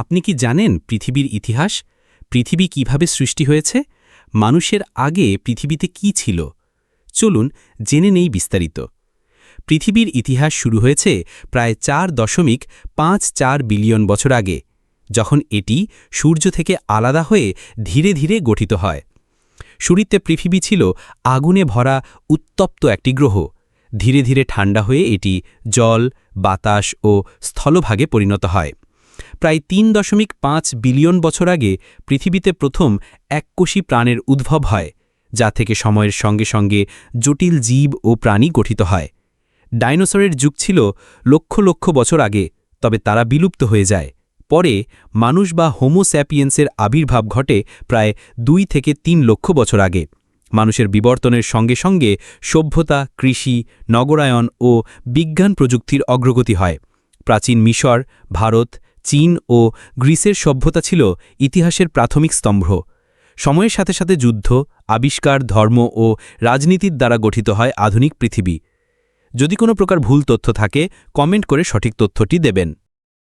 আপনি কি জানেন পৃথিবীর ইতিহাস? পৃথিবী কীভাবে সৃষ্টি হয়েছে? মানুষের আগে পৃথিবীতে কি ছিল? চলুন জেনে নেই বিস্তারিত। পৃথিবীর ইতিহাস শুরু হয়েছে প্রায় চার দশমিক পাঁচ চার বিলিয়ন বছর আগে, যখন এটি সূর্য থেকে আলাদা হয়ে ধীরে ধীরে গঠিত হয়। শুরুতে পৃথিবী ছিল আগুনে ভরা উত্তপ্ত একটি গ্রহ। ধীরে ধীরে ঠান্ডা হয়ে এটি জল, বাতাস ও স্থলভাগে পরিণত হয়। প্রায় তিন দশমিক পাঁচ বিলিয়ন বছর আগে পৃথিবীতে প্রথম এককোষী প্রাণের উদ্ভব হয়, যা থেকে সময়ের সঙ্গে সঙ্গে জটিল জীব ও প্রাণী গঠিত হয়। ডাইনোসরের যুগ ছিল লক্ষ লক্ষ বছর আগে, তবে তারা বিলুপ্ত হয়ে যায়। পরে মানুষ বা হোমোস্যাপিয়েন্সের আবির্ভাব ঘটে প্রায় দুই থেকে তিন লক্ষ বছর আগে। মানুষের বিবর্তনের সঙ্গে সঙ্গে সভ্যতা, কৃষি, নগরায়ন ও বিজ্ঞান প্রযুক্তির অগ্রগতি হয়। প্রাচীন মিশর, ভারত চীন ও গ্রিসের সভ্যতা ছিল ইতিহাসের প্রাথমিক স্তম্ভ। সময়ের সাথে সাথে যুদ্ধ, আবিষ্কার, ধর্ম ও রাজনীতির দ্বারা গঠিত হয় আধুনিক পৃথিবী। যদি কোনো প্রকার ভুল তথ্য থাকে, কমেন্ট করে সঠিক তথ্যটি দেবেন।